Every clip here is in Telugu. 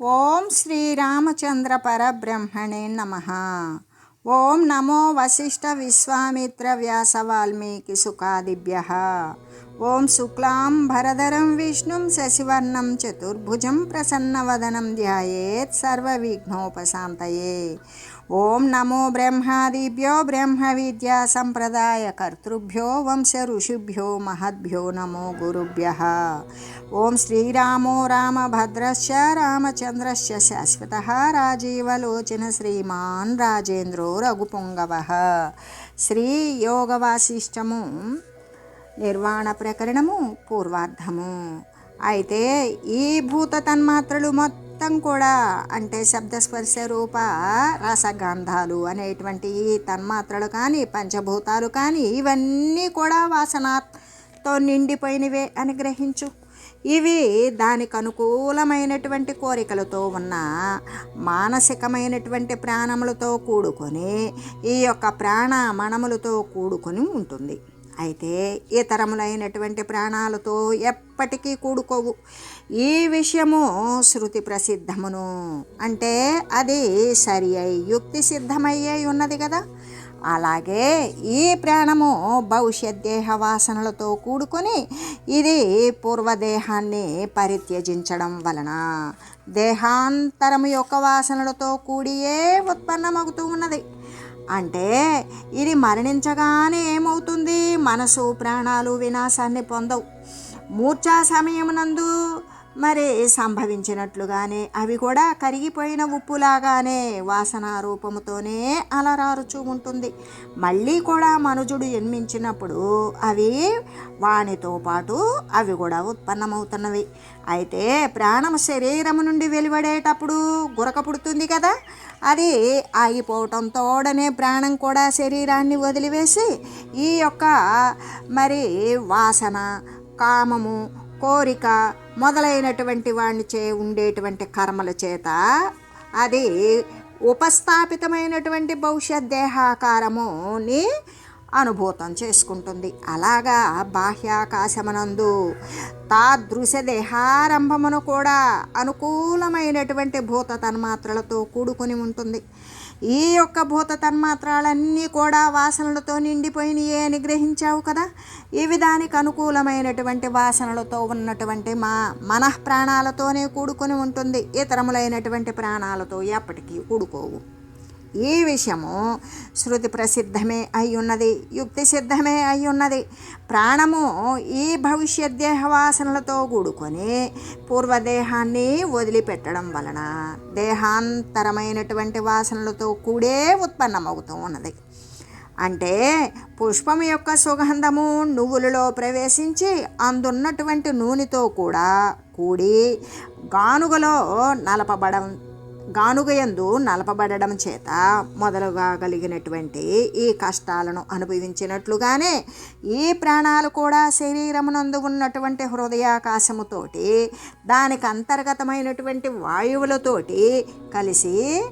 ఓం శ్రీరామచంద్ర పరబ్రహ్మణే నమ ఓం నమో వశిష్ఠ విశ్వామిత్ర వ్యాస వాల్మీకి సుఖాదిభ్య ఓం శుక్లాం భరధరం విష్ణుం శశివర్ణం చతుర్భుజం ప్రసన్నవదనం ధ్యాయేత్ సర్వవిఘ్నోపశాంతయే ఓం నమో బ్రహ్మాదిభ్యో బ్రహ్మ విద్యా సంప్రదాయ కర్తృభ్యో వంశ ఋషిభ్యో మహద్భ్యో నమో గురుభ్య. ఓం శ్రీరామో రామభద్రశ్చ రామచంద్రశ్చ శాశ్వత రాజీవలోచన శ్రీమాన్ రాజేంద్రో రఘుపుంగవ. శ్రీ యోగవాసిష్టము నిర్వాణ ప్రకరణము పూర్వార్ధము. అయితే ఈ భూత తన్మాత్రలు మొత్తం కూడా అంటే శబ్దస్పర్శ రూప రసగంధాలు అనేటువంటి తన్మాత్రలు కానీ పంచభూతాలు కానీ ఇవన్నీ కూడా వాసనతో నిండిపోయినవే అని గ్రహించు. ఇవి దానికి అనుకూలమైనటువంటి కోరికలతో ఉన్న మానసికమైనటువంటి ప్రాణములతో కూడుకొని ఈ యొక్క ప్రాణ మణములతో కూడుకొని ఉంటుంది. అయితే ఇతరములైనటువంటి ప్రాణాలతో ఎప్పటికీ కూడుకోవు. ఈ విషయము శృతి ప్రసిద్ధమును. అంటే అది సరి అయి యుక్తి సిద్ధమయ్యే ఉన్నది కదా. అలాగే ఈ ప్రాణము భవిష్యత్ దేహ వాసనలతో కూడుకొని ఇది పూర్వదేహాన్ని పరిత్యజించడం వలన దేహాంతరము యొక్క వాసనలతో కూడియే ఉత్పన్నమవుతూ ఉన్నది. అంటే ఇది మరణించగానే ఏమవుతుంది? మనసు ప్రాణాలు వినాశాన్ని పొందవు. మూర్ఛా సమయమునందు మరి సంభవించినట్లుగానే అవి కూడా కరిగిపోయిన ఉప్పులాగానే వాసన రూపముతోనే అలరారుచూ ఉంటుంది. మళ్ళీ కూడా మనుజుడు జన్మించినప్పుడు అవి వానితో పాటు అవి కూడా ఉత్పన్నమవుతున్నవి. అయితే ప్రాణం శరీరము నుండి వెలువడేటప్పుడు గురక పుడుతుంది కదా. అది ఆగిపోవటంతోడనే ప్రాణం కూడా శరీరాన్ని వదిలివేసి ఈ యొక్క మరి వాసన కామము కోరిక మొదలైనటువంటి వాడిని చే ఉండేటువంటి కర్మల చేత అది ఉపస్థాపితమైనటువంటి భవిష్యత్ దేహాకారముని అనుభూతం చేసుకుంటుంది. అలాగా బాహ్యాకాశమనందు తాదృశ దేహారంభమును కూడా అనుకూలమైనటువంటి భూత తన్మాత్రలతో కూడుకొని ఉంటుంది. ఈ యొక్క భూత తన్మాత్రాలన్నీ కూడా వాసనలతో నిండిపోయినాయే అని గ్రహించావు కదా? ఇవి దానికి అనుకూలమైనటువంటి వాసనలతో ఉన్నటువంటి మా మనః ప్రాణాలతోనే కూడుకొని ఉంటుంది. ఇతరములైనటువంటి ప్రాణాలతో ఎప్పటికీ కూడుకోవు. ఈ విషయము శృతి ప్రసిద్ధమే అయి ఉన్నది యుక్తి సిద్ధమే అయి ఉన్నది ప్రాణము ఈ భవిష్యత్ దేహవాసనలతో కూడుకొని పూర్వదేహాన్ని వదిలిపెట్టడం వలన దేహాంతరమైనటువంటి వాసనలతో కూడే ఉత్పన్నమవుతూ ఉన్నది. అంటే పుష్పం యొక్క సుగంధము నువ్వులలో ప్రవేశించి అందున్నటువంటి నూనెతో కూడా కూడి గానుగలో నలపబడం గానుగయందు నలపబడడం చేత మొదలుగా కలిగినటువంటి ఈ కష్టాలను అనుభవించినట్లుగానే ఈ ప్రాణాలు కూడా శరీరమునందు ఉన్నటువంటి హృదయాకాశముతోటి దానికి అంతర్గతమైనటువంటి వాయువులతోటి కలిసి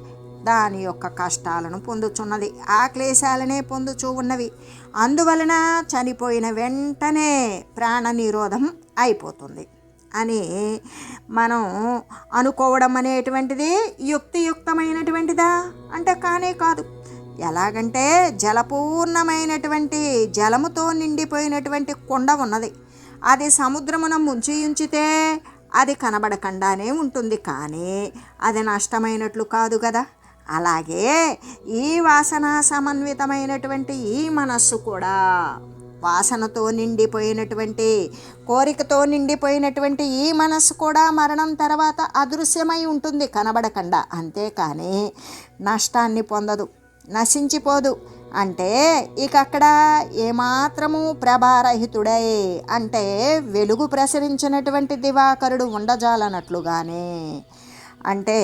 దాని యొక్క కష్టాలను పొందుచున్నది. ఆ క్లేశాలనే పొందుచూ ఉన్నవి. అందువలన చనిపోయిన వెంటనే ప్రాణ నిరోధం అయిపోతుంది. అని మనం అనుకోవడం అనేటువంటిది యుక్తియుక్తమైనటువంటిదా? అంటే కానే కాదు. ఎలాగంటే జలపూర్ణమైనటువంటి జలముతో నిండిపోయినటువంటి కొండ ఉన్నది. అది సముద్రమున ముంచి ఉంచితే అది కనబడకుండానే ఉంటుంది. కానీ అది నష్టమైనట్లు కాదు కదా. అలాగే ఈ వాసన సమన్వితమైనటువంటి ఈ మనస్సు కూడా వాసనతో నిండిపోయినటువంటి కోరికతో నిండిపోయినటువంటి ఈ మనస్సు కూడా మరణం తర్వాత అదృశ్యమై ఉంటుంది కనబడకుండా. అంతేకాని నష్టాన్ని పొందదు నశించిపోదు. అంటే ఇక అక్కడ ఏమాత్రము ప్రభారహితుడై అంటే వెలుగు ప్రసరించినటువంటి దివాకరుడు ఉండజాలనట్లుగానే అంటే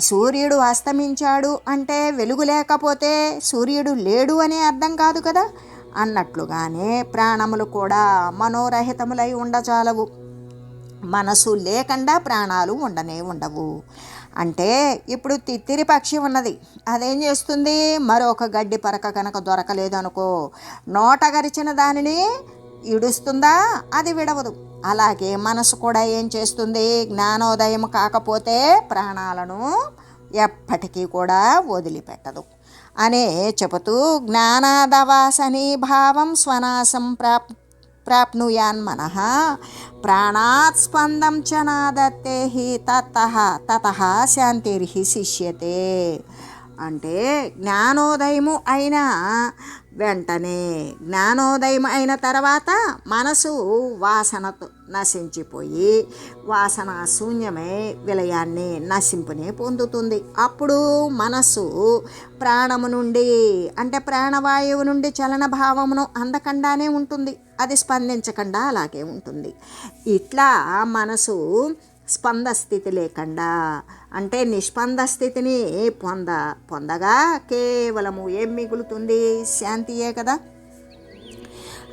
సూర్యుడు అస్తమించాడు అంటే వెలుగు లేకపోతే సూర్యుడు లేడు అనే అర్థం కాదు కదా. అన్నట్లుగానే ప్రాణములు కూడా మనోరహితములై ఉండజాలవు. మనసు లేకుండా ప్రాణాలు ఉండనే ఉండవు. అంటే ఇప్పుడు తిత్తిరి పక్షి ఉన్నది. అదేం చేస్తుంది? మరొక గడ్డి పరక కనుక దొరకలేదు అనుకో నోట గరిచిన దానిని ఇడుస్తుందా? అది విడవదు. అలాగే మనసు కూడా ఏం చేస్తుంది? జ్ఞానోదయం కాకపోతే ప్రాణాలను ఎప్పటికీ కూడా వదిలిపెట్టదు. అనే చెబుతూ జ్ఞానాదవాసనీ భావం స్వనాశం ప్రాప్ ప్రాప్నుయాన్ మనః. ప్రాణాత్ స్పందం చ నాదత్తే హి తత తత శాంతిర్హి శిష్యతే. అంటే జ్ఞానోదయము అయిన వెంటనే జ్ఞానోదయం అయిన తర్వాత మనసు వాసనతో నశించిపోయి వాసన శూన్యమై విలయాన్ని నశింపునే పొందుతుంది. అప్పుడు మనస్సు ప్రాణము నుండి అంటే ప్రాణవాయువు నుండి చలన భావమును అందకుండానే ఉంటుంది. అది స్పందించకుండా అలాగే ఉంటుంది. ఇట్లా మనసు స్పంద స్థితి లేకుండా అంటే నిష్పంద స్థితిని పొంద పొందగా కేవలము ఏం మిగులుతుంది? శాంతియే కదా?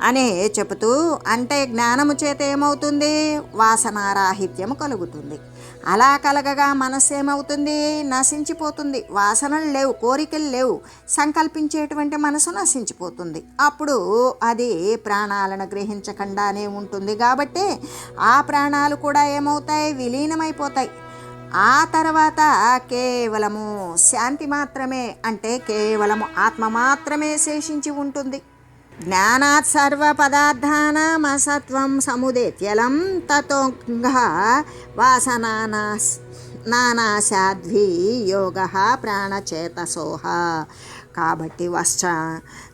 అనే చెబుతూ అంటే జ్ఞానము చేత ఏమవుతుంది? వాసనారాహిత్యము కలుగుతుంది. అలా కలగగా మనస్సేమవుతుంది? నశించిపోతుంది. వాసనలు లేవు కోరికలు లేవు. సంకల్పించేటువంటి మనసు నశించిపోతుంది. అప్పుడు అది ప్రాణాలను గ్రహించకుండానే ఉంటుంది కాబట్టి ఆ ప్రాణాలు కూడా ఏమవుతాయి? విలీనమైపోతాయి. ఆ తర్వాత కేవలము శాంతి మాత్రమే అంటే కేవలము ఆత్మ మాత్రమే శేషించి ఉంటుంది. జ్ఞానాత్ సర్వ పదార్థానామసత్వం సముదేత్యలం తతోంగ వాసనానా నానాశాద్వి యోగ ప్రాణచేతసోహ కాబట్టి వశ్చ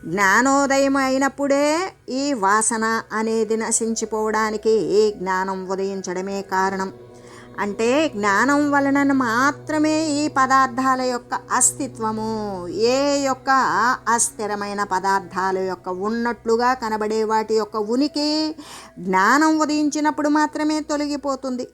జ్ఞానోదయం అయినప్పుడే ఈ వాసన అనేది నశించిపోవడానికి జ్ఞానం ఉదయించడమే కారణం. అంటే జ్ఞానం వలన మాత్రమే ఈ పదార్థాల యొక్క అస్తిత్వము. ఏ యొక్క అస్థిరమైన పదార్థాల యొక్క ఉన్నట్లుగా కనబడే వాటి యొక్క ఉనికి జ్ఞానం ఉదయించినప్పుడు మాత్రమే తొలగిపోతుంది.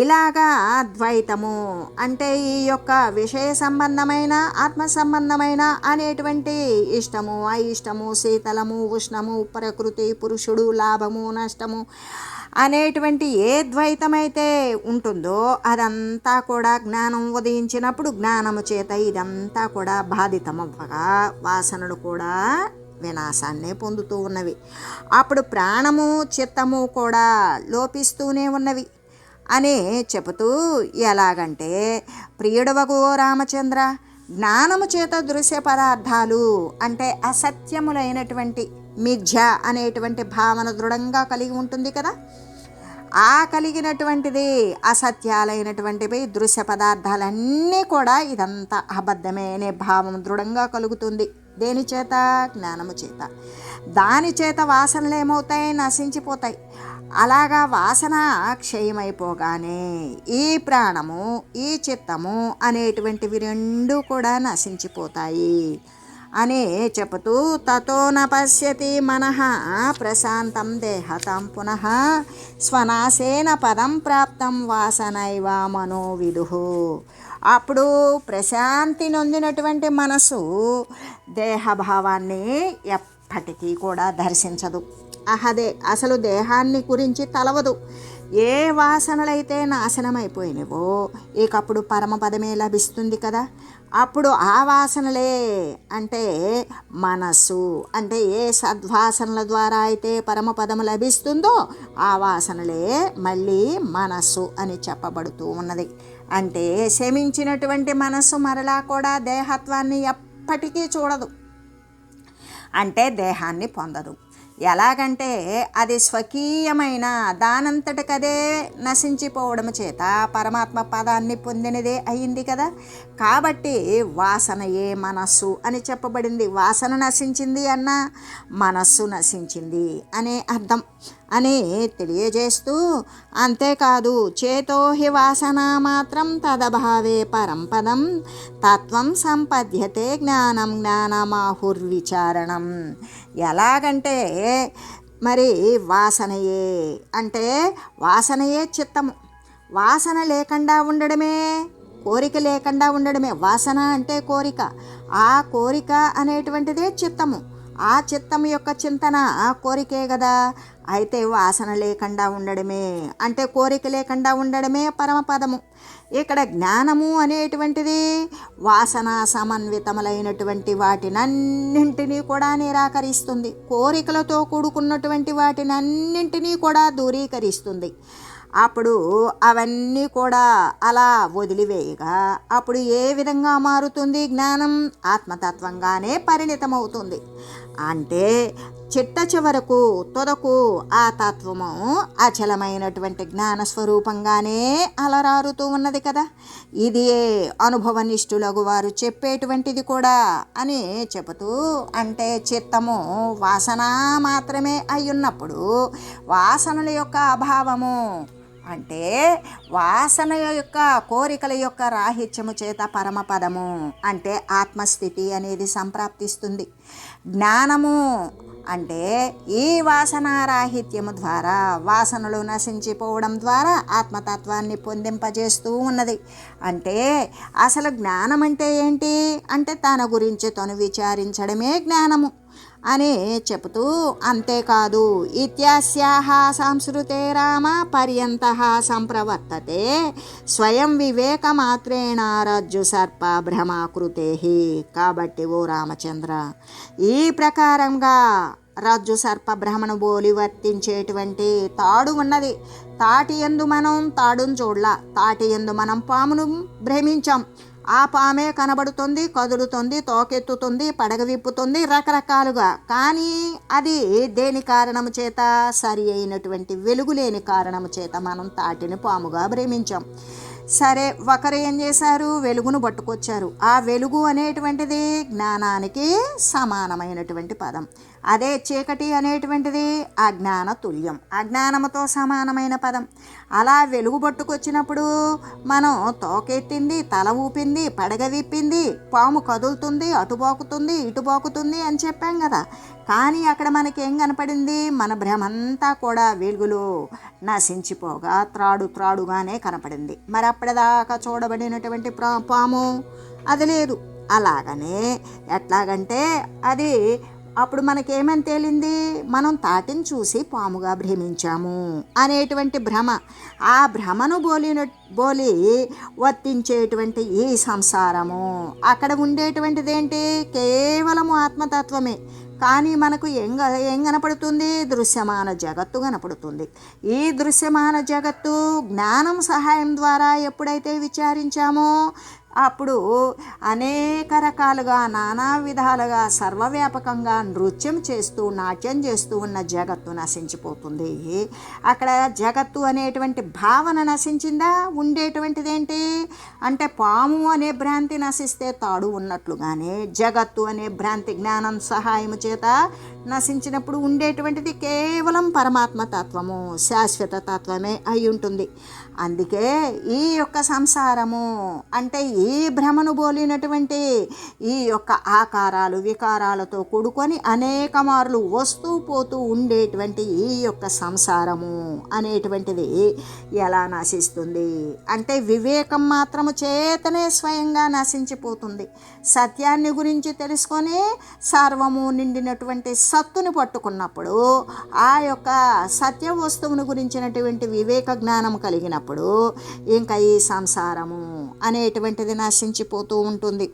ఇలాగా ద్వైతము అంటే ఈ యొక్క విషయ సంబంధమైన ఆత్మ సంబంధమైన అనేటువంటి ఇష్టము అయిష్టము శీతలము ఉష్ణము ప్రకృతి పురుషుడు లాభము నష్టము అనేటువంటి ఏ ద్వైతమైతే ఉంటుందో అదంతా కూడా జ్ఞానం ఉదయించినప్పుడు జ్ఞానము చేత ఇదంతా కూడా బాధితమవ్వగా వాసనలు కూడా వినాశాన్నే పొందుతూ ఉన్నవి. అప్పుడు ప్రాణము చిత్తము కూడా లోపిస్తూనే ఉన్నవి. అని చెబుతూ ఎలాగంటే ప్రియుడవగు రామచంద్ర జ్ఞానము చేత దృశ్య పదార్థాలు అంటే అసత్యములైనటువంటి మిథ్య అనేటువంటి భావన దృఢంగా కలిగి ఉంటుంది కదా. ఆ కలిగినటువంటిది అసత్యాలైనటువంటివి దృశ్య పదార్థాలన్నీ కూడా ఇదంతా అబద్ధమే అనే భావం దృఢంగా కలుగుతుంది. దేని చేత? జ్ఞానము చేత. దాని చేత వాసనలు ఏమవుతాయి? నశించిపోతాయి. అలాగా వాసన క్షయమైపోగానే ఈ ప్రాణము ఈ చిత్తము అనేటువంటివి రెండు కూడా నశించిపోతాయి. అని చెబుతూ తతో న పశ్యతి మనః ప్రశాంతం దేహతం పునః స్వనాశేన పదం ప్రాప్తం వాసనైవ మనోవిదు అప్పుడు ప్రశాంతి నొందినటువంటి మనసు దేహభావాన్ని ఎప్పటికీ కూడా దర్శించదు. అహదే అసలు దేహాన్ని గురించి తలవదు. ఏ వాసనలైతే నాశనమైపోయినవో ఇకప్పుడు పరమపదమే లభిస్తుంది కదా. అప్పుడు ఆ వాసనలే అంటే మనస్సు అంటే ఏ సద్వాసనల ద్వారా అయితే పరమపదము లభిస్తుందో ఆ వాసనలే మళ్ళీ మనస్సు అని చెప్పబడుతూ ఉన్నది. అంటే శమించినటువంటి మనస్సు మరలా కూడా దేహత్వాన్ని ఎప్పటికీ చూడదు. అంటే దేహాన్ని పొందదు. ఎలాగంటే అది స్వకీయమైన దానంతటికదే నశించిపోవడం చేత పరమాత్మ పదాన్ని పొందినదే అయింది కదా. కాబట్టి వాసనయే మనస్సు అని చెప్పబడింది. వాసన నశించింది అన్న మనస్సు నశించింది అనే అర్థం. అని తెలియజేస్తూ అంతేకాదు చేతో హి వాసన మాత్రం తదభావే పరంపదం. తత్వం సంపద్యతే జ్ఞానం జ్ఞానమాహుర్విచారణం. ఎలాగంటే మరి వాసనయే అంటే వాసనయే చిత్తము. వాసన లేకుండా ఉండడమే కోరిక లేకుండా ఉండడమే. వాసన అంటే కోరిక. ఆ కోరిక అనేటువంటిదే చిత్తము. ఆ చిత్తం యొక్క చింతన కోరికే కదా అయితే వాసన లేకుండా ఉండడమే అంటే కోరిక లేకుండా ఉండడమే పరమపదము. ఇక్కడ జ్ఞానము అనేటువంటిది వాసన సమన్వితములైనటువంటి వాటినన్నింటినీ కూడా నిరాకరిస్తుంది. కోరికలతో కూడుకున్నటువంటి వాటినన్నింటినీ కూడా దూరీకరిస్తుంది. అప్పుడు అవన్నీ కూడా అలా వదిలివేయగా అప్పుడు ఏ విధంగా మారుతుంది జ్ఞానం? ఆత్మతత్వంగానే పరిణితమవుతుంది. అంటే చిట్ట చివరకు తొదకు ఆ తత్వము అచలమైనటువంటి జ్ఞాన స్వరూపంగానే అలరారుతూ ఉన్నది కదా. ఇది అనుభవనిష్ఠులకు వారు చెప్పేటువంటిది కూడా అని చెబుతూ అంటే చిత్తము వాసన మాత్రమే అయ్యున్నప్పుడు వాసనల యొక్క అభావము అంటే వాసన యొక్క కోరికల యొక్క రాహిత్యము చేత పరమపదము అంటే ఆత్మస్థితి అనేది సంప్రాప్తిస్తుంది. జ్ఞానము అంటే ఈ వాసనారాహిత్యము ద్వారా వాసనలు నశించిపోవడం ద్వారా ఆత్మతత్వాన్ని పొందింపజేస్తూ ఉన్నది. అంటే అసలు జ్ఞానం అంటే ఏంటి? అంటే తన గురించి తను విచారించడమే జ్ఞానము. అని చెబుతూ అంతేకాదు ఇత్యాస్యాహ సంస్కృతే రామ పర్యంత సంప్రవర్తతే స్వయం వివేకమాత్రేణ రజ్జు సర్ప భ్రమాకృతే కాబట్టి ఓ రామచంద్ర ఈ ప్రకారంగా రజ్జు సర్ప భ్రమను బోలి వర్తించేటువంటి తాడు ఉన్నది. తాటి ఎందు మనం తాడును చూడలా. తాటి ఎందు మనం పామును భ్రమించాం. ఆ పామే కనబడుతుంది కదులుతుంది తోకెత్తుతుంది పడగ విప్పుతుంది రకరకాలుగా. కానీ అది దేని కారణము చేత? సరి అయినటువంటి వెలుగు లేని కారణము చేత మనం తాటిని పాముగా భ్రమించాం. సరే ఒకరు ఏం చేశారు? వెలుగును పట్టుకొచ్చారు. ఆ వెలుగు అనేటువంటిది జ్ఞానానికి సమానమైనటువంటి పదం. అదే చీకటి అనేటువంటిది అజ్ఞాన తుల్యం. అజ్ఞానముతో సమానమైన పదం. అలా వెలుగు పట్టుకొచ్చినప్పుడు మనం తోకెత్తింది తల ఊపింది పడగ విప్పింది పాము కదులుతుంది అటుపోకుతుంది ఇటుపోకుతుంది అని చెప్పాం కదా. కానీ అక్కడ మనకేం కనపడింది? మన భ్రమంతా కూడా వెలుగులో నశించిపోగా త్రాడు త్రాడుగానే కనపడింది. మరి అప్పటిదాకా చూడబడినటువంటి పాము అది లేదు. అలాగనే ఎట్లాగంటే అది అప్పుడు మనకేమని తేలింది? మనం తాటిని చూసి పాముగా భ్రమించాము అనేటువంటి భ్రమ. ఆ భ్రమను బోలిన బోలి వర్తించేటువంటి ఈ సంసారము. అక్కడ ఉండేటువంటిది ఏంటి కేవలము ఆత్మతత్వమే. కానీ మనకు ఏం ఏం కనపడుతుంది? దృశ్యమాన జగత్తు కనపడుతుంది. ఈ దృశ్యమాన జగత్తు జ్ఞానం సహాయం ద్వారా ఎప్పుడైతే విచారించామో అప్పుడు అనేక రకాలుగా నానా విధాలుగా సర్వవ్యాపకంగా నృత్యం చేస్తూ నాట్యం చేస్తూ ఉన్న జగత్తు నశించిపోతుంది. అక్కడ జగత్తు అనేటువంటి భావన నశించిందా? ఉండేటువంటిది ఏంటి అంటే పాము అనే భ్రాంతి నశిస్తే తాడు ఉన్నట్లుగానే జగత్తు అనే భ్రాంతి జ్ఞానం సహాయము చేత నశించినప్పుడు ఉండేటువంటిది కేవలం పరమాత్మ తత్వము శాశ్వత తత్వమే అయి ఉంటుంది. అందుకే ఈ యొక్క సంసారము అంటే ఈ భ్రమను బోలినటువంటి ఈ యొక్క ఆకారాలు వికారాలతో కూడుకొని అనేక మార్లు వస్తూ పోతూ ఉండేటువంటి ఈ యొక్క సంసారము అనేటువంటిది ఎలా నశిస్తుంది అంటే వివేకం మాత్రము చేతనే స్వయంగా నశించిపోతుంది. సత్యాన్ని గురించి తెలుసుకొని సర్వము నిండినటువంటి సత్తుని పట్టుకున్నప్పుడు ఆ యొక్క సత్య వస్తువును గురించినటువంటి వివేక జ్ఞానం కలిగినప్పుడు ఇంకా ఈ సంసారము అనేటువంటిది నశించిపోతూ ఉంటుంది.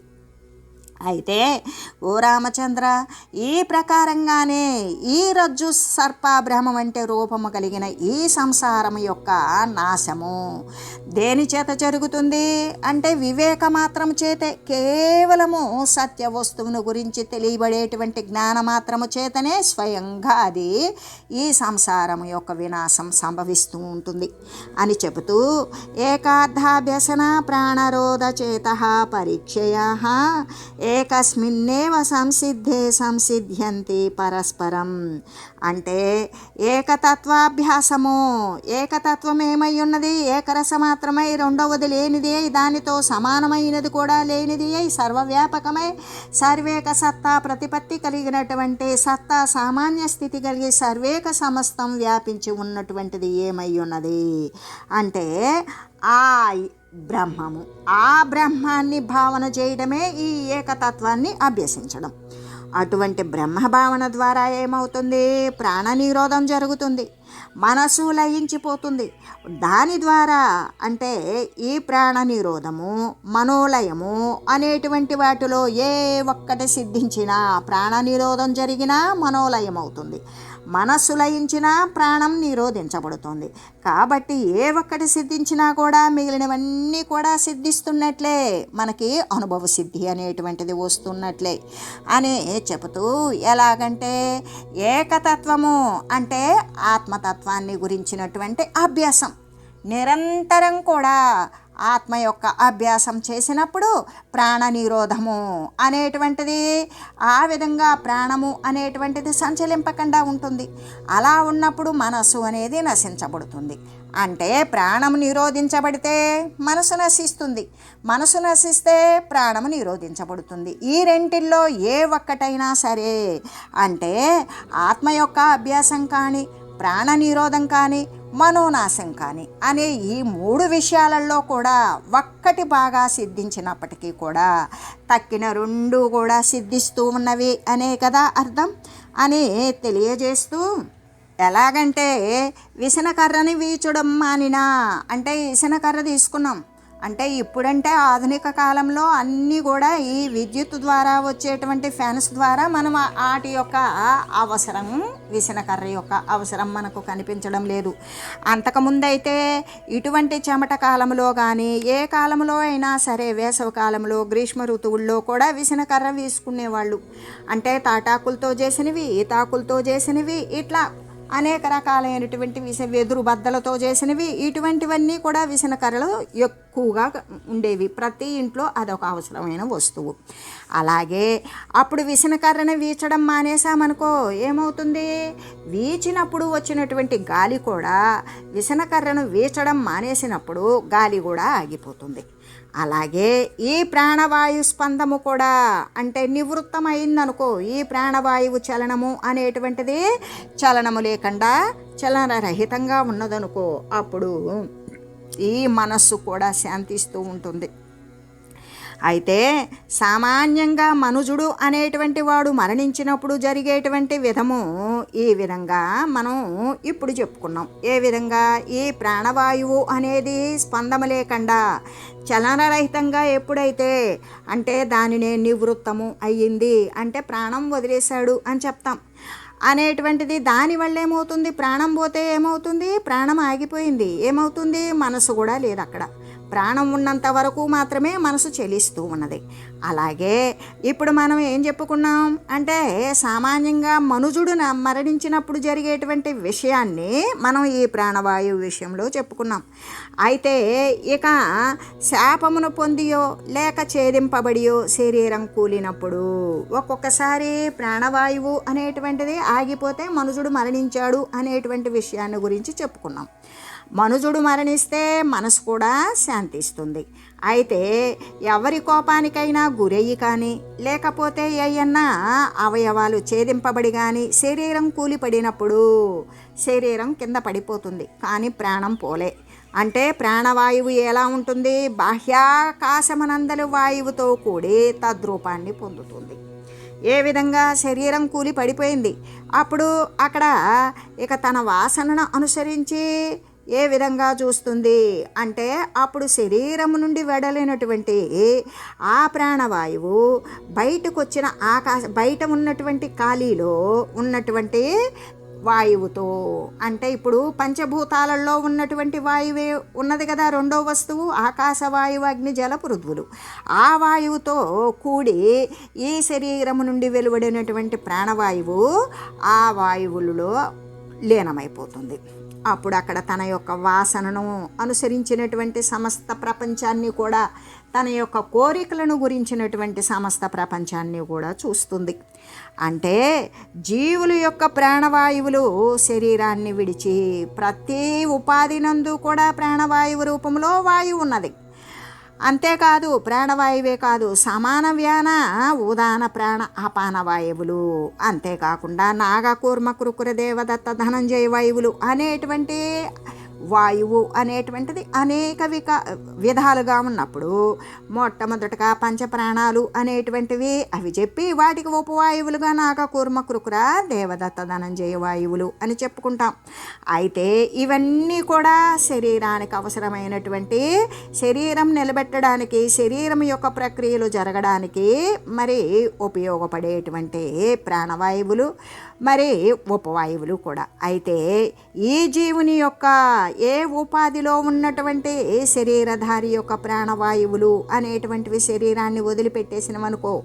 అయితే ఓ రామచంద్ర ఈ ప్రకారంగానే ఈ రజ్జు సర్పాభ్రమం అంటే రూపము కలిగిన ఈ సంసారం యొక్క నాశము. దేని చేత జరుగుతుంది? అంటే వివేక మాత్రం చేతే కేవలము సత్య వస్తువును గురించి తెలియబడేటువంటి జ్ఞాన మాత్రము చేతనే స్వయంగా అది ఈ సంసారం యొక్క వినాశం సంభవిస్తూ ఉంటుంది అని చెబుతూ ఏకార్థాభ్యసన ప్రాణరోధ చేత పరీక్షయా ఏకస్మిన్నేవ సంసిద్ధే సంసిద్ధ్యంతి పరస్పరం. అంటే ఏకతత్వాభ్యాసము ఏకతత్వం ఏమై ఉన్నది ఏకరస మాత్రమై రెండవది లేనిది అయి దానితో సమానమైనది కూడా లేనిది అయి సర్వవ్యాపకమై సర్వేక సత్తా ప్రతిపత్తి కలిగినటువంటి సత్తా సామాన్య స్థితి కలిగి సర్వేక సమస్తం వ్యాపించి ఉన్నటువంటిది ఏమై ఉన్నది అంటే ఆ బ్రహ్మము. ఆ బ్రహ్మాన్ని భావన చేయడమే ఈ ఏకతత్వాన్ని అభ్యసించడం. అటువంటి బ్రహ్మ భావన ద్వారా ఏమవుతుంది? ప్రాణ నిరోధం జరుగుతుంది. మనసు లయించిపోతుంది. దాని ద్వారా అంటే ఈ ప్రాణ నిరోధము మనోలయము అనేటువంటి వాటిలో ఏ ఒక్కటి సిద్ధించినా ప్రాణ నిరోధం జరిగినా మనోలయం అవుతుంది మనస్సు లయించినా ప్రాణం నిరోధించబడుతుంది. కాబట్టి ఏ ఒక్కటి సిద్ధించినా కూడా మిగిలినవన్నీ కూడా సిద్ధిస్తున్నట్లే మనకి అనుభవ సిద్ధి అనేటువంటిది వస్తున్నట్లే అని చెబుతూ ఎలాగంటే ఏకతత్వము అంటే ఆత్మతత్వాన్ని గురించినటువంటి అభ్యాసం. నిరంతరం కూడా ఆత్మ యొక్క అభ్యాసం చేసినప్పుడు ప్రాణ నిరోధము అనేటువంటిది ఆ విధంగా ప్రాణము అనేటువంటిది సంచలింపకుండా ఉంటుంది. అలా ఉన్నప్పుడు మనసు అనేది నశించబడుతుంది. అంటే ప్రాణం నిరోధించబడితే మనసు నశిస్తుంది. మనసు నశిస్తే ప్రాణము నిరోధించబడుతుంది. ఈ రెంటిల్లో ఏ ఒక్కటైనా సరే అంటే ఆత్మ యొక్క అభ్యాసం కానీ ప్రాణ నిరోధం కానీ మనోనాశం కానీ అనే ఈ మూడు విషయాలలో కూడా ఒక్కటి బాగా సిద్ధించినప్పటికీ కూడా తక్కిన రెండు కూడా సిద్ధిస్తూ ఉన్నవి అనే కదా అర్థం? అని తెలియజేస్తూ ఎలాగంటే విసనకర్రని వీచడం మానినా అంటే విసనకర్ర తీసుకున్నాం. అంటే ఇప్పుడంటే ఆధునిక కాలంలో అన్నీ కూడా ఈ విద్యుత్ ద్వారా వచ్చేటువంటి ఫ్యాన్స్ ద్వారా మనం వాటి యొక్క అవసరం విసనకర్ర యొక్క అవసరం మనకు కనిపించడం లేదు. అంతకుముందైతే ఇటువంటి చెమట కాలంలో కానీ ఏ కాలంలో అయినా సరే వేసవ కాలంలో గ్రీష్మ ఋతువుల్లో కూడా విసనకర్ర వీసుకునేవాళ్ళు. అంటే తాటాకులతో చేసినవి ఈతాకులతో చేసినవి ఇట్లా అనేక రకాలైనటువంటి విస వెదురు బద్దలతో చేసినవి. ఇటువంటివన్నీ కూడా విసనకర్రలు ఎక్కువగా ఉండేవి. ప్రతి ఇంట్లో అదొక అవసరమైన వస్తువు. అలాగే అప్పుడు విసనకర్రను వీచడం మానేసామనుకో ఏమవుతుంది? వీచినప్పుడు వచ్చినటువంటి గాలి కూడా విసనకర్రను వీచడం మానేసినప్పుడు గాలి కూడా ఆగిపోతుంది. అలాగే ఈ ప్రాణవాయు స్పందము కూడా అంటే నివృత్తమైందనుకో ఈ ప్రాణవాయువు చలనము అనేటువంటిది చలనము లేకుండా చలనరహితంగా ఉన్నదనుకో అప్పుడు ఈ మనస్సు కూడా శాంతిస్తూ ఉంటుంది. అయితే సామాన్యంగా మనుజుడు అనేటువంటి వాడు మరణించినప్పుడు జరిగేటువంటి విధము ఈ విధంగా మనం ఇప్పుడు చెప్పుకున్నాం. ఏ విధంగా? ఈ ప్రాణవాయువు అనేది స్పందము లేకుండా చలనరహితంగా ఎప్పుడైతే అంటే దానినే నివృత్తము అయ్యింది అంటే ప్రాణం వదిలేశాడు అని చెప్తాం. అనేటువంటిది దానివల్ల ఏమవుతుంది? ప్రాణం పోతే ఏమవుతుంది? ప్రాణం ఆగిపోయింది. ఏమవుతుంది? మనసు కూడా లేదు అక్కడ. ప్రాణం ఉన్నంత వరకు మాత్రమే మనసు చెలిస్తూ ఉన్నది. అలాగే ఇప్పుడు మనం ఏం చెప్పుకున్నాం అంటే సామాన్యంగా మనుజుడు మరణించినప్పుడు జరిగేటువంటి విషయాన్ని మనం ఈ ప్రాణవాయువు విషయంలో చెప్పుకున్నాం. అయితే ఇక శాపమును పొందియో లేక ఛేదింపబడియో శరీరం కూలినప్పుడు ఒక్కొక్కసారి ప్రాణవాయువు అనేటువంటిది ఆగిపోతే మనుజుడు మరణించాడు అనేటువంటి విషయాన్ని గురించి చెప్పుకున్నాం. మనుజుడు మరణిస్తే మనసు కూడా శాంతిస్తుంది. అయితే ఎవరి కోపానికైనా గురయ్యి కానీ లేకపోతే ఏయన్నా అవయవాలు ఛేదింపబడి కానీ శరీరం కూలిపడినప్పుడు శరీరం కింద పడిపోతుంది. కానీ ప్రాణం పోలే. అంటే ప్రాణవాయువు ఎలా ఉంటుంది? బాహ్యాకాశమనందలి వాయువుతో కూడి తద్రూపాన్ని పొందుతుంది. ఏ విధంగా? శరీరం కూలి పడిపోయింది అప్పుడు అక్కడ ఇక తన వాసనను అనుసరించి ఏ విధంగా చూస్తుంది? అంటే అప్పుడు శరీరం నుండి వెడలినటువంటి ఆ ప్రాణవాయువు బయటకు వచ్చిన ఆకాశ బయట ఉన్నటువంటి ఖాళీలో ఉన్నటువంటి వాయువుతో. అంటే ఇప్పుడు పంచభూతాలలో ఉన్నటువంటి వాయువే ఉన్నది కదా రెండో వస్తువు ఆకాశ వాయువు అగ్ని జల పృథ్వులు ఆ వాయువుతో కూడి ఈ శరీరము నుండి వెలువడినటువంటి ప్రాణవాయువు ఆ వాయువులలో లీనమైపోతుంది. అప్పుడు అక్కడ తన యొక్క వాసనను అనుసరించినటువంటి సమస్త ప్రపంచాన్ని కూడా తన యొక్క కోరికలను గురించినటువంటి సమస్త ప్రపంచాన్ని కూడా చూస్తుంది. అంటే జీవుల యొక్క ప్రాణవాయువులు శరీరాన్ని విడిచి ప్రతి ఉపాధి నందు కూడా ప్రాణవాయువు రూపంలో వాయువు ఉన్నది. అంతేకాదు ప్రాణవాయువే కాదు సమాన వ్యాన ఉదాన ప్రాణ అపాన వాయువులు. అంతేకాకుండా నాగకూర్మ కృకుర దేవదత్త ధనంజయ వాయువులు అనేటువంటి వాయువు అనేటువంటిది అనేక విక విధాలుగా ఉన్నప్పుడు మొట్టమొదటగా పంచప్రాణాలు అనేటువంటివి అవి చెప్పి వాటికి ఉపవాయువులుగా నాగ కూర్మ కృకుర దేవదత్త ధనంజయ వాయువులు అని చెప్పుకుంటాం. అయితే ఇవన్నీ కూడా శరీరానికి అవసరమైనటువంటి శరీరం నిలబెట్టడానికి శరీరం యొక్క ప్రక్రియలు జరగడానికి మరి ఉపయోగపడేటువంటి ప్రాణవాయువులు మరి ఉపవాయువులు కూడా. అయితే ఈ జీవుని యొక్క ఏ ఉపాధిలో ఉన్నటువంటి ఏ శరీరధారి యొక్క ప్రాణవాయువులు అనేటువంటివి శరీరాన్ని వదిలిపెట్టేసినవనుకో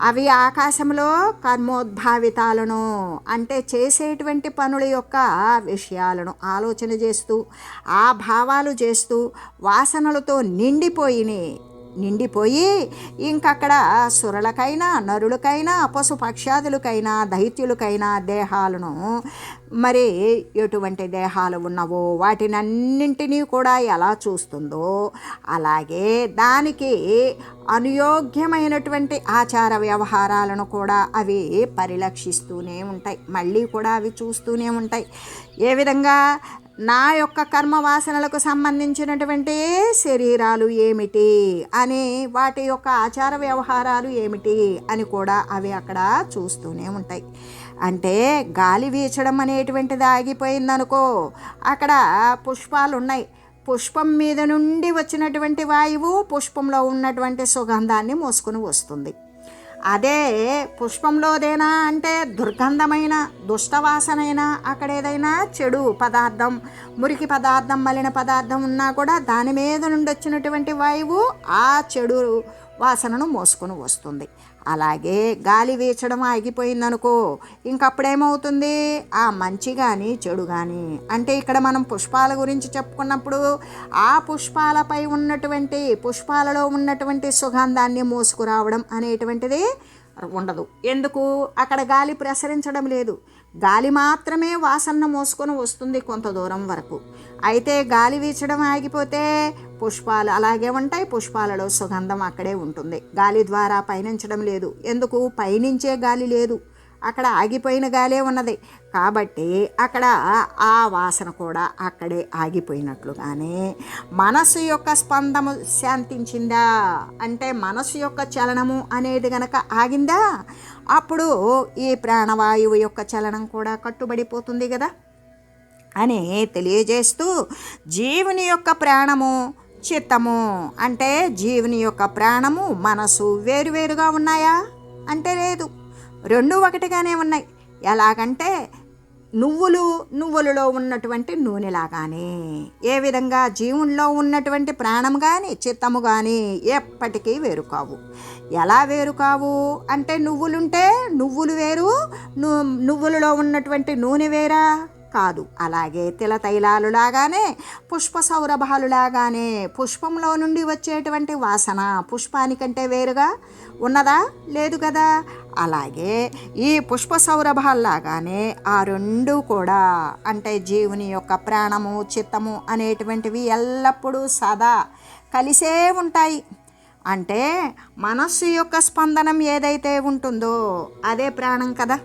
అవి ఆకాశంలో కర్మోద్భావితాలను అంటే చేసేటువంటి పనుల యొక్క విషయాలను ఆలోచన చేస్తూ ఆ భావాలు చేస్తూ వాసనలతో నిండిపోయినాయి నిండిపోయి ఇంకక్కడ సురలకైనా నరులకైనా పశుపక్ష్యాదులకైనా దైత్యులకైనా దేహాలను మరి ఎటువంటి దేహాలు ఉన్నవో వాటినన్నింటినీ కూడా ఎలా చూస్తుందో అలాగే దానికి అనుయోగ్యమైనటువంటి ఆచార వ్యవహారాలను కూడా అవి పరిలక్షిస్తూనే ఉంటాయి. మళ్ళీ కూడా అవి చూస్తూనే ఉంటాయి. ఏ విధంగా నా యొక్క కర్మ వాసనలకు సంబంధించినటువంటి శరీరాలు ఏమిటి అని వాటి యొక్క ఆచార వ్యవహారాలు ఏమిటి అని కూడా అవి అక్కడ చూస్తూనే ఉంటాయి. అంటే గాలి వీచడం అనేటువంటిది ఆగిపోయిందనుకో అక్కడ పుష్పాలు ఉన్నాయి పుష్పం మీద నుండి వచ్చినటువంటి వాయువు పుష్పంలో ఉన్నటువంటి సుగంధాన్ని మోసుకుని వస్తుంది. అదే పుష్పంలోదేనా అంటే దుర్గంధమైన దుష్టవాసనైనా అక్కడ ఏదైనా చెడు పదార్థం మురికి పదార్థం మలిన పదార్థం ఉన్నా కూడా దాని మీద నుండి వచ్చినటువంటి వాయువు ఆ చెడు వాసనను మోసుకొని వస్తుంది. అలాగే గాలి వీచడం ఆగిపోయిందనుకో ఇంకప్పుడేమవుతుంది? ఆ మంచి కానీ చెడు కానీ అంటే ఇక్కడ మనం పుష్పాల గురించి చెప్పుకున్నప్పుడు ఆ పుష్పాలపై ఉన్నటువంటి పుష్పాలలో ఉన్నటువంటి సుగంధాన్ని మోసుకురావడం అనేటువంటిది ఉండదు. ఎందుకు? అక్కడ గాలి ప్రసరించడం లేదు. గాలి మాత్రమే వాసన మోసుకొని వస్తుంది కొంత దూరం వరకు. అయితే గాలి వీచడం ఆగిపోతే పుష్పాలు అలాగే ఉంటాయి. పుష్పాలలో సుగంధం అక్కడే ఉంటుంది. గాలి ద్వారా పయనించడం లేదు. ఎందుకు? పయనించే గాలి లేదు. అక్కడ ఆగిపోయిన గాలే ఉన్నది. కాబట్టి అక్కడ ఆ వాసన కూడా అక్కడే ఆగిపోయినట్లుగానే మనసు యొక్క స్పందము శాంతించిందా? అంటే మనసు యొక్క చలనము అనేది గనక ఆగిందా? అప్పుడు ఈ ప్రాణవాయువు యొక్క చలనం కూడా కట్టుబడిపోతుంది కదా అని తెలియజేస్తూ జీవుని యొక్క ప్రాణము చిత్తము అంటే జీవుని యొక్క ప్రాణము మనసు వేరువేరుగా ఉన్నాయా? అంటే లేదు. రెండు ఒకటిగానే ఉన్నాయి. ఎలాగంటే నువ్వులు నువ్వులలో ఉన్నటువంటి నూనెలాగానే ఏ విధంగా జీవుల్లో ఉన్నటువంటి ప్రాణం కానీ చిత్తము కానీ ఎప్పటికీ వేరు కావు. ఎలా వేరు కావు? అంటే నువ్వులుంటే నువ్వులు వేరు నువ్వులలో ఉన్నటువంటి నూనె వేరా? కాదు. అలాగే తిల తైలాలు లాగానే పుష్ప సౌరభాలు లాగానే పుష్పంలో నుండి వచ్చేటువంటి వాసన పుష్పానికంటే వేరుగా ఉన్నదా? లేదు కదా. అలాగే ఈ పుష్ప సౌరభాల్లాగానే ఆ రెండు కూడా అంటే జీవుని యొక్క ప్రాణము చిత్తము అనేటువంటివి ఎల్లప్పుడూ సదా కలిసే ఉంటాయి. అంటే మనస్సు యొక్క స్పందనం ఏదైతే ఉంటుందో అదే ప్రాణం కదా.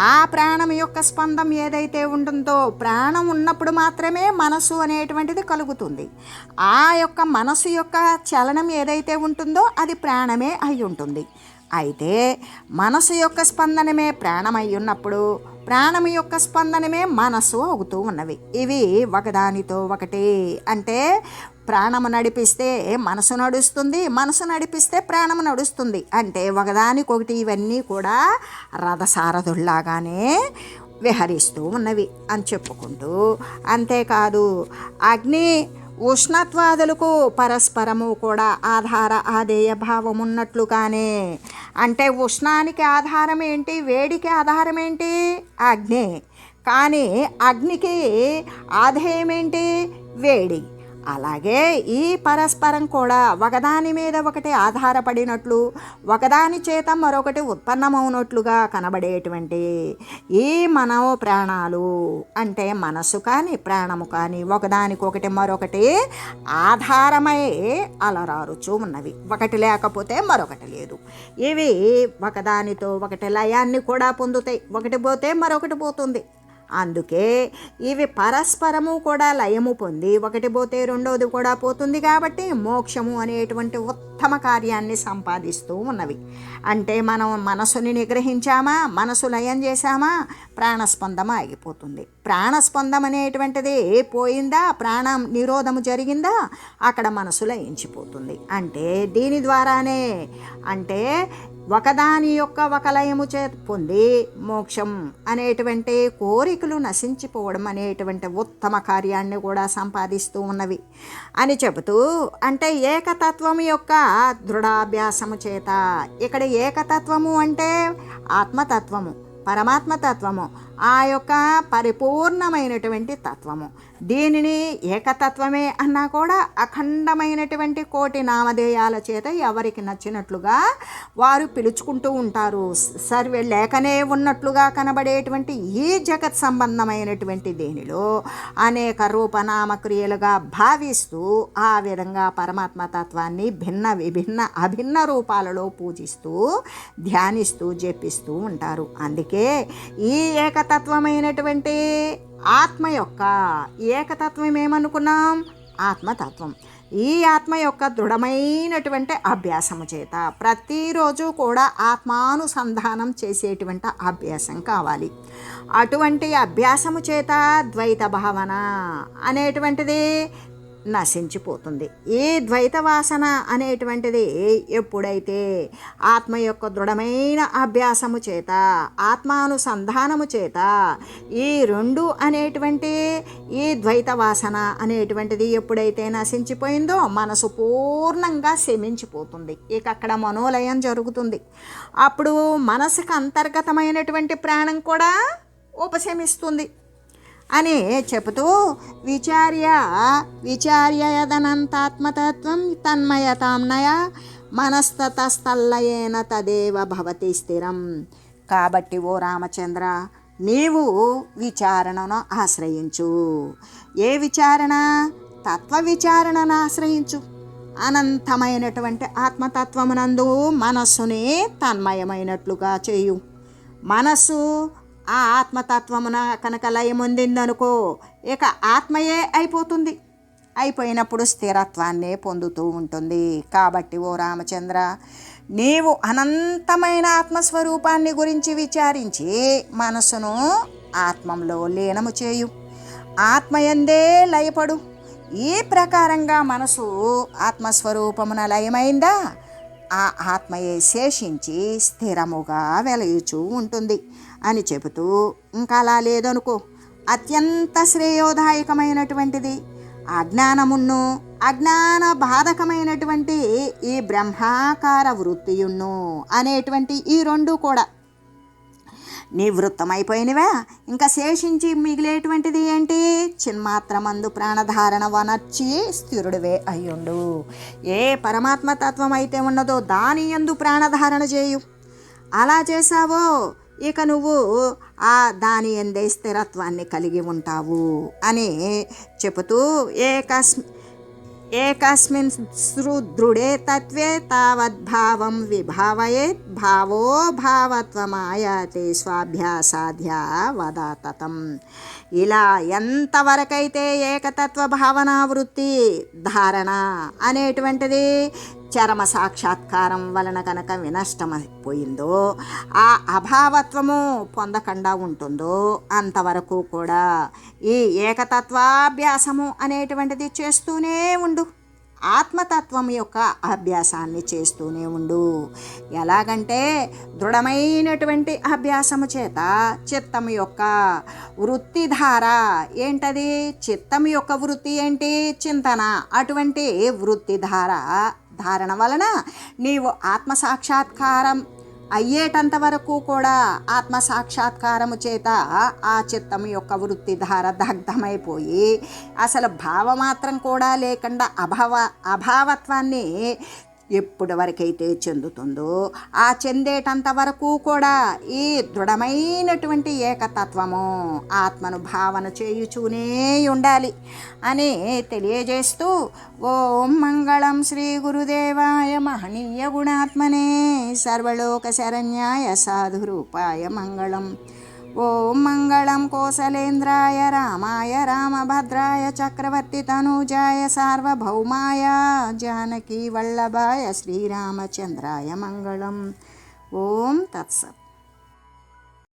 ఆ ప్రాణం యొక్క స్పందం ఏదైతే ఉంటుందో ప్రాణం ఉన్నప్పుడు మాత్రమే మనసు అనేటువంటిది కలుగుతుంది. ఆ యొక్క మనసు యొక్క చలనం ఏదైతే ఉంటుందో అది ప్రాణమే అయి ఉంటుంది. అయితే మనసు యొక్క స్పందనమే ప్రాణమై ఉన్నప్పుడు ప్రాణం యొక్క స్పందనమే మనసు అవుతూ ఉన్నవి. ఇవి ఒకదానితో ఒకటి. అంటే ప్రాణము నడిపిస్తే మనసు నడుస్తుంది మనసు నడిపిస్తే ప్రాణము నడుస్తుంది. అంటే ఒకదానికొకటి ఇవన్నీ కూడా రథసారథుల్లాగానే విహరిస్తూ ఉన్నవి అని చెప్పుకుంటూ అంతేకాదు అగ్ని ఉష్ణత్వాదులకు పరస్పరము కూడా ఆధార ఆదేయ భావం ఉన్నట్లుగానే. అంటే ఉష్ణానికి ఆధారం ఏంటి వేడికి ఆధారం ఏంటి? అగ్ని. కానీ అగ్నికి ఆధేయం ఏంటి? వేడి. అలాగే ఈ పరస్పరం కూడా ఒకదాని మీద ఒకటి ఆధారపడినట్లు ఒకదాని చేత మరొకటి ఉత్పన్నమవునట్లుగా కనబడేటువంటి ఈ మనో ప్రాణాలు అంటే మనసు కానీ ప్రాణము కానీ ఒకదానికొకటి మరొకటి ఆధారమై అలరారుచూ ఉన్నవి. ఒకటి లేకపోతే మరొకటి లేదు. ఇవి ఒకదానితో ఒకటి లయాన్ని కూడా పొందుతాయి. ఒకటి పోతే మరొకటి పోతుంది. అందుకే ఇవి పరస్పరము కూడా లయము పొంది ఒకటి పోతే రెండోది కూడా పోతుంది కాబట్టి మోక్షము అనేటువంటి ఉత్తమ కార్యాన్ని సంపాదిస్తూ ఉన్నవి. అంటే మనం మనసుని నిగ్రహించామా మనసు లయం చేశామా ప్రాణస్పందం ఆగిపోతుంది. ప్రాణస్పందం అనేటువంటిది పోయిందా ప్రాణం నిరోధము జరిగిందా అక్కడ మనసు లయించిపోతుంది. అంటే దీని ద్వారానే అంటే ఒకదాని యొక్క ఒక లయము చే పొంది మోక్షం అనేటువంటి కోరికలు నశించిపోవడం అనేటువంటి ఉత్తమ కార్యాన్ని కూడా సంపాదిస్తూ ఉన్నవి. అని చెబుతూ అంటే ఏకతత్వము యొక్క దృఢాభ్యాసము చేత ఇక్కడ ఏకతత్వము అంటే ఆత్మతత్వము పరమాత్మతత్వము ఆ యొక్క పరిపూర్ణమైనటువంటి తత్వము. దీనిని ఏకతత్వమే అన్నా కూడా అఖండమైనటువంటి కోటి నామధేయాల చేత ఎవరికి నచ్చినట్లుగా వారు పిలుచుకుంటూ ఉంటారు. సర్వే లేకనే ఉన్నట్లుగా కనబడేటువంటి ఈ జగత్ సంబంధమైనటువంటి దేనిలో అనేక రూపనామక్రియలుగా భావిస్తూ ఆ విధంగా పరమాత్మ తత్వాన్ని భిన్న విభిన్న అభిన్న రూపాలలో పూజిస్తూ ధ్యానిస్తూ జపిస్తూ ఉంటారు. అందుకే ఈ ఏకతత్వమైనటువంటి ఆత్మ యొక్క ఏకతత్వం ఏమనుకున్నాం ఆత్మతత్వం. ఈ ఆత్మ యొక్క దృఢమైనటువంటి అభ్యాసము చేత ప్రతిరోజు కూడా ఆత్మానుసంధానం చేసేటువంటి అభ్యాసం కావాలి. అటువంటి అభ్యాసము చేత ద్వైత భావన అనేటువంటిది నశించిపోతుంది. ఈ ద్వైత వాసన అనేటువంటిది ఎప్పుడైతే ఆత్మ యొక్క దృఢమైన అభ్యాసము చేత ఆత్మానుసంధానము చేత ఈ రెండు అనేటువంటి ఈ ద్వైత వాసన అనేటువంటిది ఎప్పుడైతే నశించిపోయిందో మనసు పూర్ణంగా శమించిపోతుంది. ఇక అక్కడ మనోలయం జరుగుతుంది. అప్పుడు మనసుకు అంతర్గతమైనటువంటి ప్రాణం కూడా ఉపశమిస్తుంది. అని చెబుతూ విచార్య విచార్యదనంతాత్మతత్వం తన్మయతాంనయ మనస్తతస్థల్లయేన తదేవ భవతి స్థిరం. కాబట్టి ఓ రామచంద్ర నీవు విచారణను ఆశ్రయించు. ఏ విచారణ? తత్వ విచారణను ఆశ్రయించు. అనంతమైనటువంటి ఆత్మతత్వమునందు మనస్సుని తన్మయమైనట్లుగా చేయు. మనస్సు ఆ ఆత్మతత్వమున కనుక లయముందిందనుకో ఇక ఆత్మయే అయిపోతుంది. అయిపోయినప్పుడు స్థిరత్వాన్నే పొందుతూ ఉంటుంది. కాబట్టి ఓ రామచంద్ర నీవు అనంతమైన ఆత్మస్వరూపాన్ని గురించి విచారించి మనసును ఆత్మంలో లీనము చేయు. ఆత్మయందే లయపడు. ఈ ప్రకారంగా మనసు ఆత్మస్వరూపమున లయమైందా? ఆ ఆత్మయే శేషించి స్థిరముగా వెలయుచూ ఉంటుంది. అని చెబుతూ ఇంకా అలా లేదనుకో అత్యంత శ్రేయోదాయకమైనటువంటిది అజ్ఞానమును అజ్ఞాన బాధకమైనటువంటి ఈ బ్రహ్మాకార వృత్తియున్ను అనేటువంటి ఈ రెండు కూడా. నివృత్తమైపోయినవా? ఇంకా శేషించి మిగిలేటువంటిది ఏంటి? చిన్మాత్రమందు ప్రాణధారణ వనర్చి స్థిరుడివే అయ్యుండు. ఏ పరమాత్మ తత్వం అయితే ఉన్నదో దాని ఎందు ప్రాణధారణ చేయు. అలా చేసావో ఇక నువ్వు ఆ దాని ఎందే స్థిరత్వాన్ని కలిగి ఉంటావు అని చెబుతూ ఏకస్ ఏకస్మిన్ సుదృఢే తత్వే తావద్భావం విభావయేత్ భావో భావత్వమాయాతే స్వాభ్యాసాధ్యా వదాతతం ఇలా ఎంతవరకైతే ఏకతత్వ భావనా వృత్తి ధారణ అనేటువంటిది చరమ సాక్షాత్కారం వలన కనుక వినష్టమైపోయిందో ఆ అభావత్వము పొందకుండా ఉంటుందో అంతవరకు కూడా ఈ ఏకతత్వాభ్యాసము అనేటువంటిది చేస్తూనే ఉండు. ఆత్మతత్వం యొక్క అభ్యాసాన్ని చేస్తూనే ఉండు. ఎలాగంటే దృఢమైనటువంటి అభ్యాసము చేత చిత్తం యొక్క వృత్తిధార ఏంటది? చిత్తం యొక్క వృత్తి ఏంటి? చింతన. అటువంటి వృత్తిధార ధారణ వలన నీవు ఆత్మ సాక్షాత్కారం అయ్యేటంత వరకు కూడా ఆత్మ సాక్షాత్కారము చేత ఆ చిత్తం యొక్క వృత్తిధార దగ్ధమైపోయి అసలు భావమాత్రం కూడా లేకుండా అభావ అభావత్వాన్ని ఎప్పుడు వరకైతే చెందుతుందో ఆ చెందేటంత వరకు కూడా ఈ దృఢమైనటువంటి ఏకతత్వము ఆత్మను భావన చేయుచూనే ఉండాలి అని తెలియజేస్తూ ఓం మంగళం శ్రీ గురుదేవాయ మహనీయ గుణాత్మనే సర్వలోక శరణ్యాయ సాధురూపాయ మంగళం. ॐ मङ्गलं कोसलेन्द्राय रामाय रामभद्राय चक्रवर्तितनुजाय सार्वभौमाय जानकीवल्लभाय श्रीरामचंद्रा मंगल ओं तत्सत्।